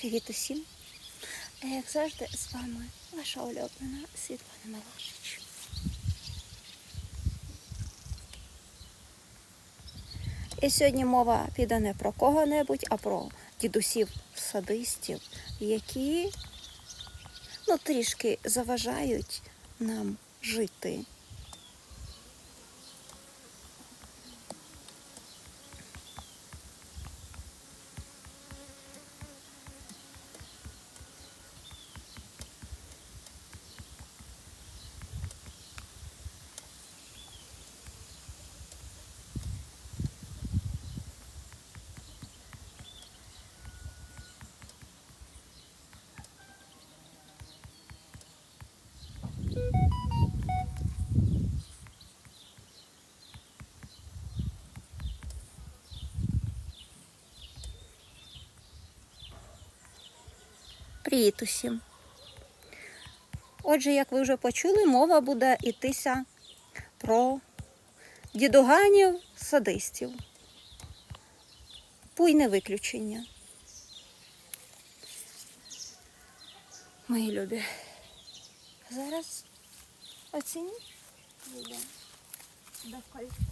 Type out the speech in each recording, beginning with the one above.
Привіт усім! А Як завжди, з вами ваша улюблена Світлана Милашич. І сьогодні мова піде не про кого-небудь, а про дідусів-садистів, які ну, трішки заважають нам жити. Привіт усім! Отже, як ви вже почули, мова буде йтися про дідуганів садистів. Пуйне виключення. Мої любі. Зараз оцініть відео до кольця.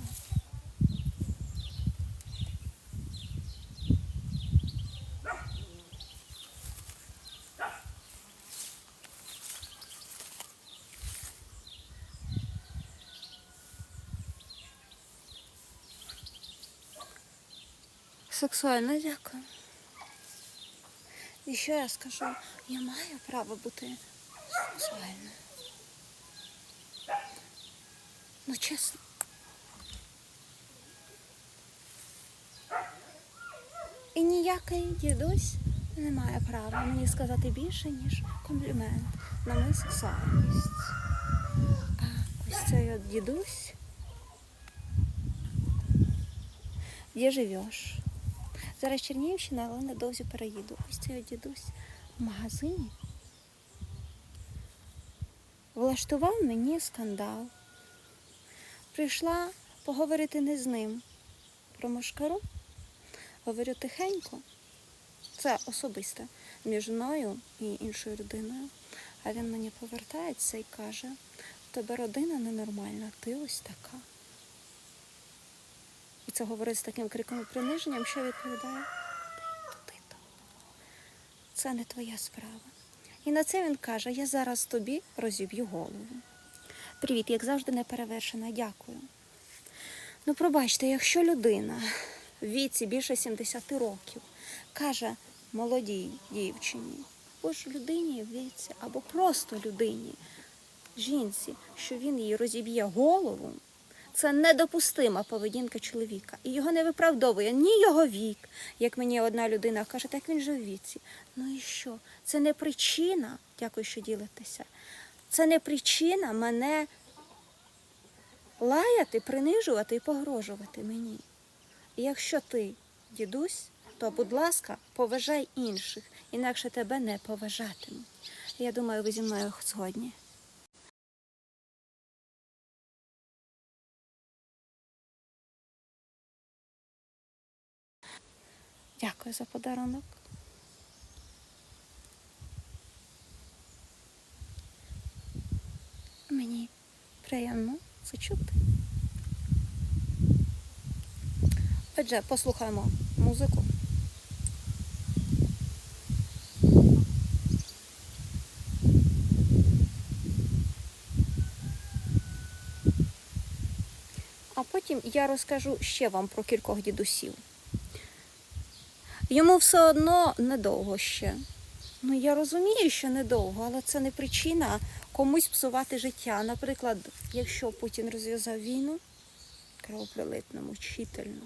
Сексуально дякую. І що я скажу? Я маю право бути сексуальною. Ну, чесно. І ніякий дідусь не має права мені сказати більше, ніж комплімент на мою сексуальність. А ось цей от дідусь. Де живеш? Зараз Чернігівщина, але недовзі переїду. Ось цей дідусь в магазині влаштував мені скандал. Прийшла поговорити не з ним про мошкару. Говорю тихенько. Це особисте між мною і іншою людиною. А він мені повертається і каже: в тебе родина ненормальна, ти ось така. Це говорить з таким криком і приниженням, що відповідає туди то. Це не твоя справа. І на це він каже: я зараз тобі розіб'ю голову. Привіт, як завжди, неперевершена, дякую. Ну, пробачте, якщо людина в віці більше 70 років каже молодій дівчині, або ж людині в віці, або просто людині, жінці, що він їй розіб'є голову, це недопустима поведінка чоловіка. І його не виправдовує ні його вік, як мені одна людина каже, так він же в віці. Ну і що? Це не причина, дякую, що ділитеся. Це не причина мене лаяти, принижувати і погрожувати мені. І якщо ти, дідусь, то, будь ласка, поважай інших, інакше тебе не поважатимуть. Я думаю, ви зі мною згодні. Дякую за подарунок. Мені приємно це чути. Отже, послухаємо музику. А потім я розкажу ще вам про кількох дідусів. Йому все одно недовго ще. Ну, я розумію, що недовго, але це не причина комусь псувати життя. Наприклад, якщо Путін розв'язав війну кровопролитно, мучительно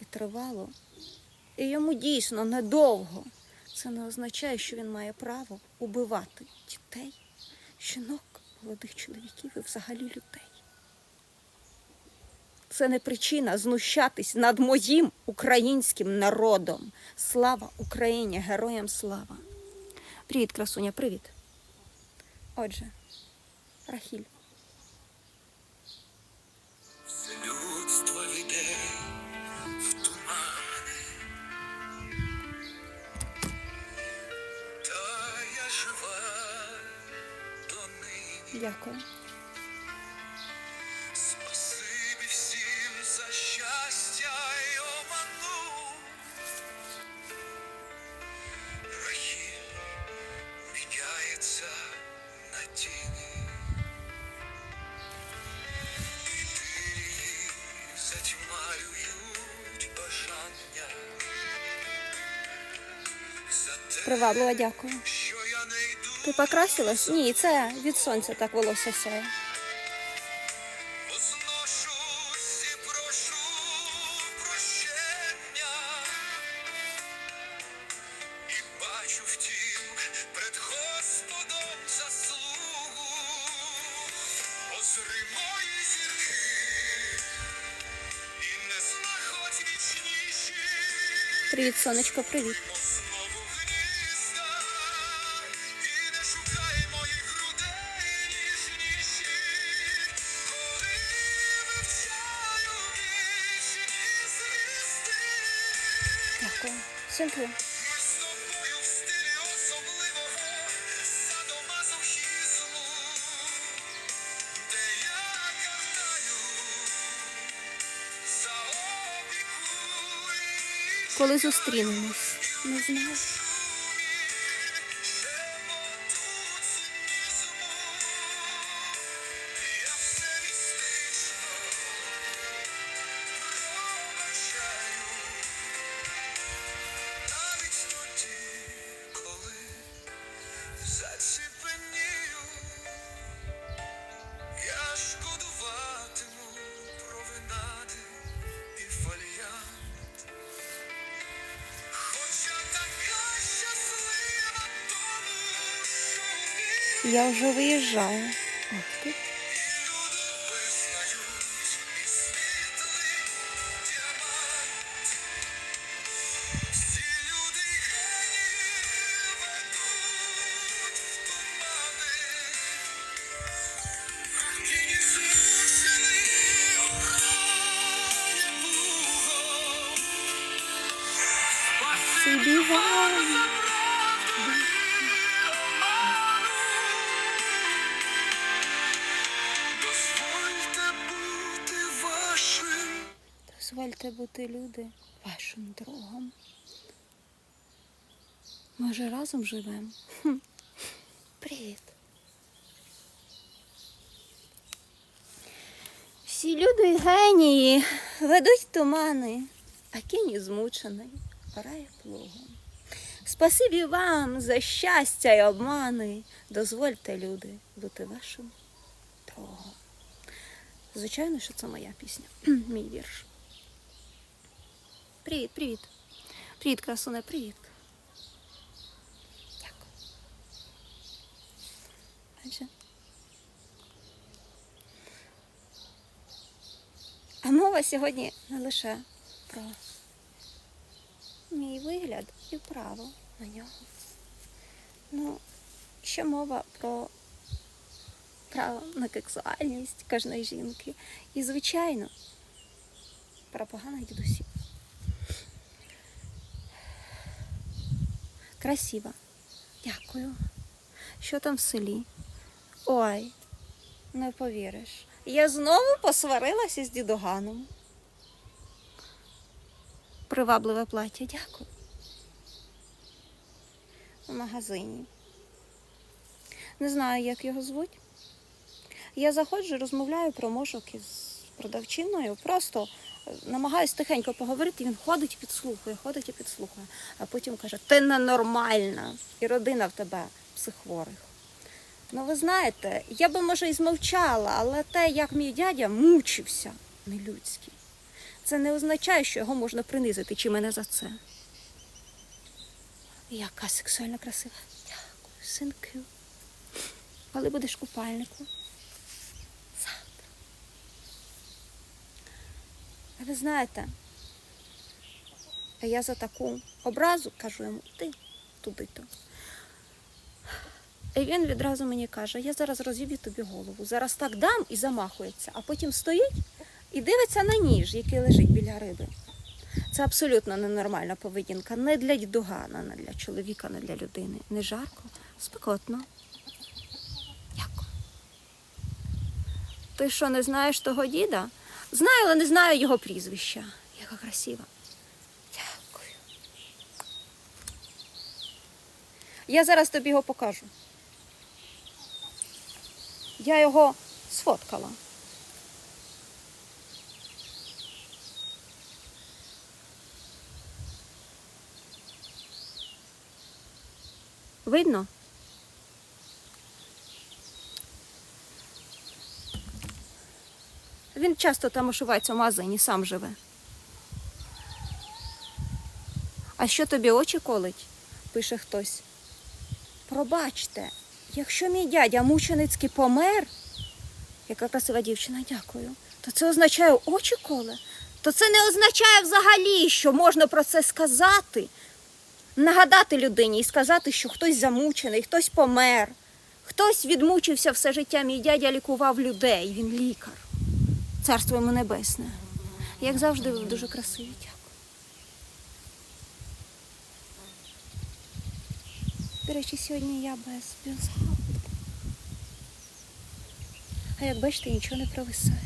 і тривало, і йому дійсно недовго, це не означає, що він має право убивати дітей, жінок, молодих чоловіків і взагалі людей. Це не причина знущатись над моїм українським народом. Слава Україні! Героям слава! Привіт, красуня, привіт! Отже, Рахіль. Дякую. Те, Приваблива, дякую. Ти покрасилась? Ні, це від сонця так волосся сяє. Возношусь і прошу опіку коли зустрінемось? Не знаю. Я вже виїжджаю. Ах ти. Люди Дозвольте бути люди вашим другом. Ми вже разом живемо. Привіт. Всі люди генії ведуть тумани, а кінь змучений орає плугом. Спасибі вам за щастя й обмани. Дозвольте, люди, бути вашим другом. Звичайно, що це моя пісня, мій вірш. Привіт, привіт. Привіт, красуне, привіт. Дякую. А мова сьогодні не лише про мій вигляд і право на нього. Ну, ще мова про право на сексуальність кожної жінки. І, звичайно, про поганих дідусів. Красиво. Дякую. Що там в селі? Ой, не повіриш. Я знову посварилася з дідуганом. Привабливе плаття, дякую. У магазині. Не знаю, як його звуть. Я заходжу, розмовляю про мошок із продавчиною, просто е, намагаюсь тихенько поговорити, він ходить і підслухує, ходить і підслухує, а потім каже, ти ненормальна, і родина в тебе психворих. Ну, ви знаєте, я би, може, і змовчала, але те, як мій дядя мучився, не людський, це не означає, що його можна принизити, чи мене за це. Яка сексуально красива. Дякую, синку. Коли будеш купальнику? А ви знаєте, я за таку образу кажу йому, ти туди-то. І він відразу мені каже, я зараз розіб'ю тобі голову. Зараз так дам і замахується, а потім стоїть і дивиться на ніж, який лежить біля риби. Це абсолютно ненормальна поведінка. Не для дідугана, не для чоловіка, не для людини. Не жарко, спекотно. Дякую. Ти що, не знаєш того діда? Знаю, але не знаю його прізвища. Яка красива. Дякую. Я зараз тобі його покажу. Я його сфоткала. Видно? Він часто там ошивається в магазині, сам живе. А що тобі очі колить? пише хтось. Пробачте, якщо мій дядя мученицький помер, яка красива дівчина, дякую, то це означає очі коле. То це не означає взагалі, що можна про це сказати. Нагадати людині і сказати, що хтось замучений, хтось помер, хтось відмучився все життя. Мій дядя лікував людей, він лікар. Царство йому небесне. Як завжди, ви дуже красиві. До речі, сьогодні я без бюстгальтера. А як бачите, нічого не провисає.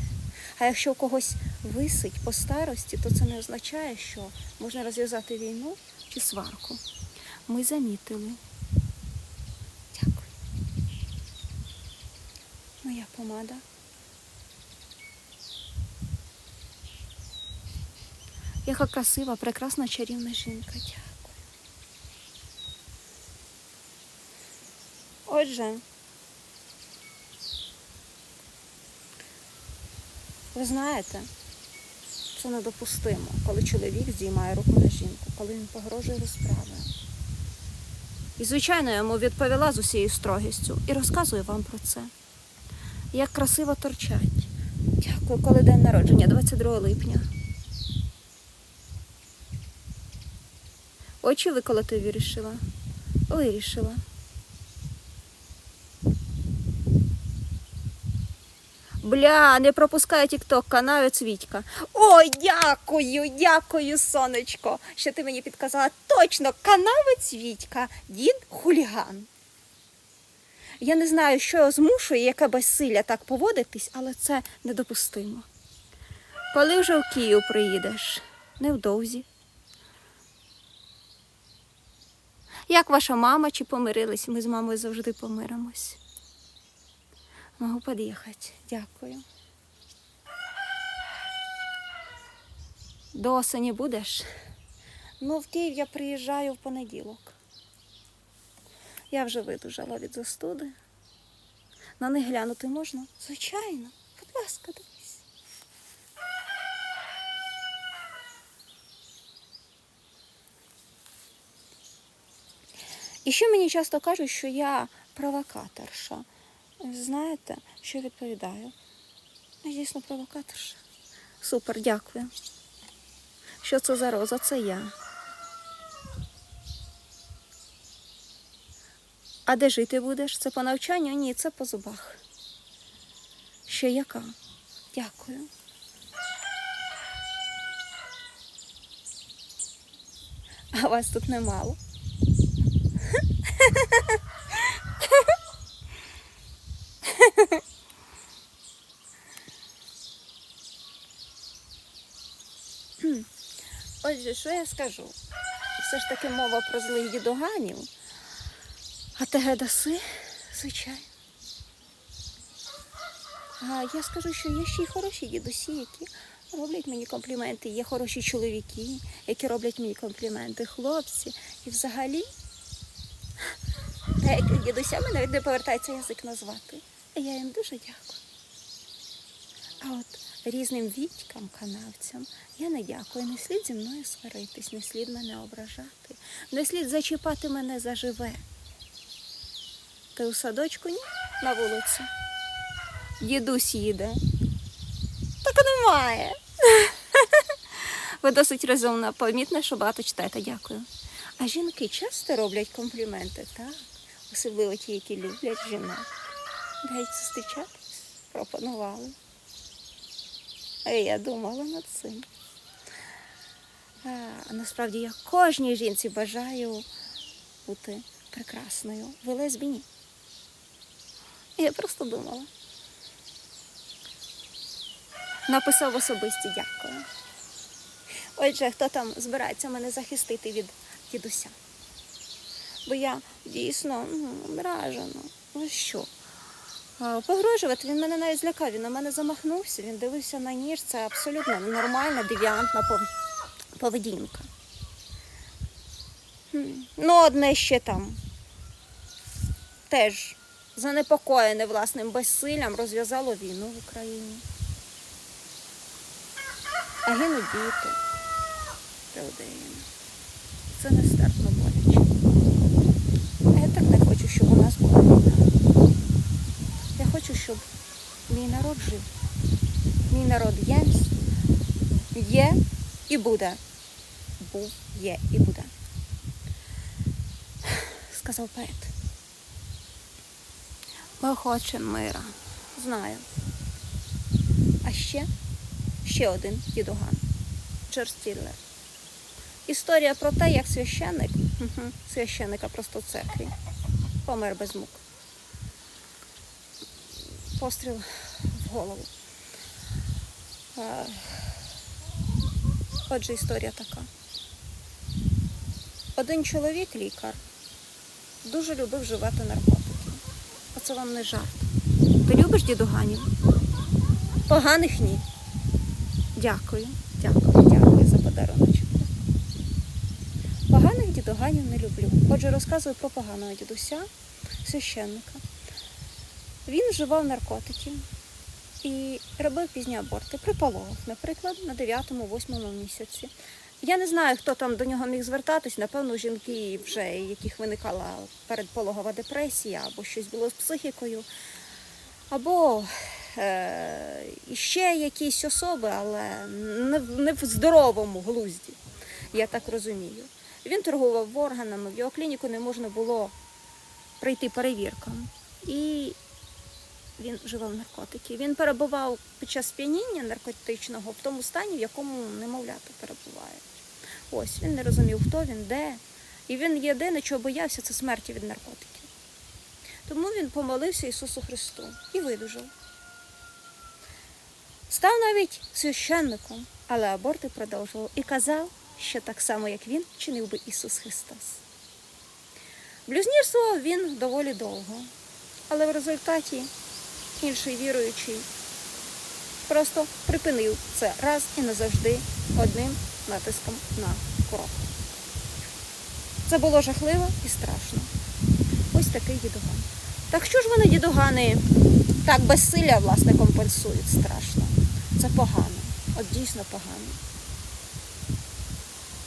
А якщо у когось висить по старості, то це не означає, що можна розв'язати війну чи сварку. Ми замітили. Дякую. Моя помада. Яка красива, прекрасна чарівна жінка. Дякую. Отже, ви знаєте, це недопустимо, коли чоловік здіймає руку на жінку, коли він погрожує розправою. І, звичайно, я йому відповіла з усією строгістю і розказую вам про це. Як красиво торчать. Дякую, коли день народження, 22 липня. Очі виколоти вирішила. Вирішила. Бля, не пропускай тік-ток, канавець Вітька. Ой, дякую, дякую, сонечко, що ти мені підказала. Точно, канавець Вітька, дід хуліган. Я не знаю, що його змушує, яке безсилля так поводитись, але це недопустимо. Коли вже в Київ приїдеш? Невдовзі. Як ваша мама чи помирились? Ми з мамою завжди помиримось. Могу під'їхати. Дякую. До осені будеш? Ну, в Київ я приїжджаю в понеділок. Я вже видужала від застуди. На них глянути можна? Звичайно. Будь ласка, І ще мені часто кажуть, що я провокаторша. Знаєте, що відповідаю? Я дійсно провокаторша. Супер, дякую. Що це за роза? Це я. А де жити будеш? Це по навчанню? Ні, це по зубах. Ще яка? Дякую. А вас тут немало. Отже, що я скажу? Все ж таки мова про злих дідуганів. А теге даси, звичайно. А я скажу, що є ще й хороші дідусі, які роблять мені компліменти. Є хороші чоловіки, які роблять мені компліменти, хлопці. І взагалі, деяких дідусями навіть не повертається язик назвати. Я їм дуже дякую. А от різним вітькам, канавцям я не дякую. Не слід зі мною сваритись, не слід мене ображати, не слід зачіпати мене заживе. Ти у садочку ні? На вулиці. Дідусь їде. Так немає. Ви досить розумна, помітно, що багато читаєте, дякую. А жінки часто роблять компліменти, так? Особливо ті, які люблять жінок. Дають зустрічатись, пропонували. А я думала над цим. А, насправді я кожній жінці бажаю бути прекрасною. Ви лесбіні? Я просто думала. Написав особисті дякую. Отже, хто там збирається мене захистити від дідуся? Бо я дійсно ну, ображена. Що? Погрожувати він мене навіть злякав, він на мене замахнувся, він дивився на ніж. Це абсолютно нормальна, девіантна поведінка. Ну, одне ще там теж занепокоєне власним безсиллям розв'язало війну в Україні. А гинуть діти. Теодеїна. Це нестерпно боляче. А я так не хочу, щоб у нас була війна. Я хочу, щоб мій народ жив. Мій народ є, є і буде. Був, є і буде. Сказав поет. Ми хочемо мира. Знаю. А ще, ще один дідуган. Джордж Стіллер. Історія про те, як священник, священника просто церкві, помер без мук. Постріл в голову. Отже, історія така. Один чоловік, лікар, дуже любив вживати наркотики. Оце вам не жарт. Ти любиш дідуганів? Поганих ні. Дякую, дякую, дякую за подаруночок. Поганих дідуганів не люблю. Отже, розказую про поганого дідуся, священника. Він вживав наркотики і робив пізні аборти при пологах, наприклад, на 9-8 місяці. Я не знаю, хто там до нього міг звертатись. Напевно, жінки, вже яких виникала передпологова депресія, або щось було з психікою, або е, ще якісь особи, але не, в- не в здоровому глузді, я так розумію. Він торгував органами, в його клініку не можна було прийти перевіркам. І він вживав наркотики. Він перебував під час сп'яніння наркотичного в тому стані, в якому немовлята перебувають. Ось він не розумів, хто він, де. І він єдине, чого боявся, це смерті від наркотиків. Тому він помолився Ісусу Христу і видужав. Став навіть священником, але аборти продовжував і казав, що так само, як він, чинив би Ісус Христос. Блюзнірствував він доволі довго, але в результаті інший віруючий просто припинив це раз і назавжди одним натиском на курок. Це було жахливо і страшно. Ось такий дідуган. Так що ж вони, дідугани, так безсилля, власне, компенсують страшно. Це погано, от дійсно погано.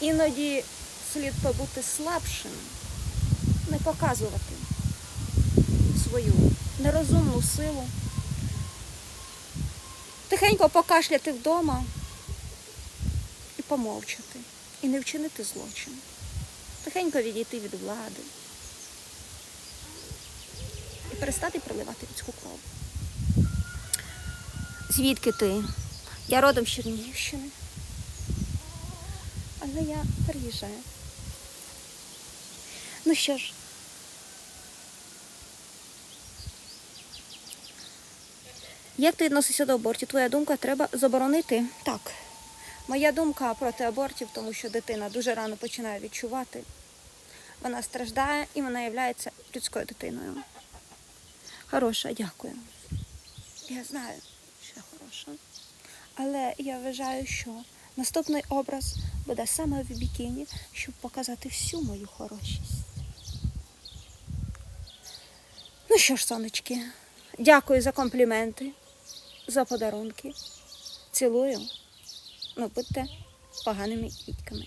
Іноді слід побути слабшим, не показувати свою нерозумну силу, тихенько покашляти вдома і помовчати, і не вчинити злочин, тихенько відійти від влади і перестати проливати людську кров. Звідки ти? Я родом з Чернігівщини. Але я переїжджаю. Ну що ж, Як ти відносишся до абортів? Твоя думка треба заборонити? Так. Моя думка проти абортів, тому що дитина дуже рано починає відчувати. Вона страждає і вона є людською дитиною. Хороша, дякую. Я знаю, що я хороша. Але я вважаю, що наступний образ буде саме в бікіні, щоб показати всю мою хорошість. Ну що ж, сонечки, дякую за компліменти, за подарунки. Цілую. Ну, будьте поганими дітьками.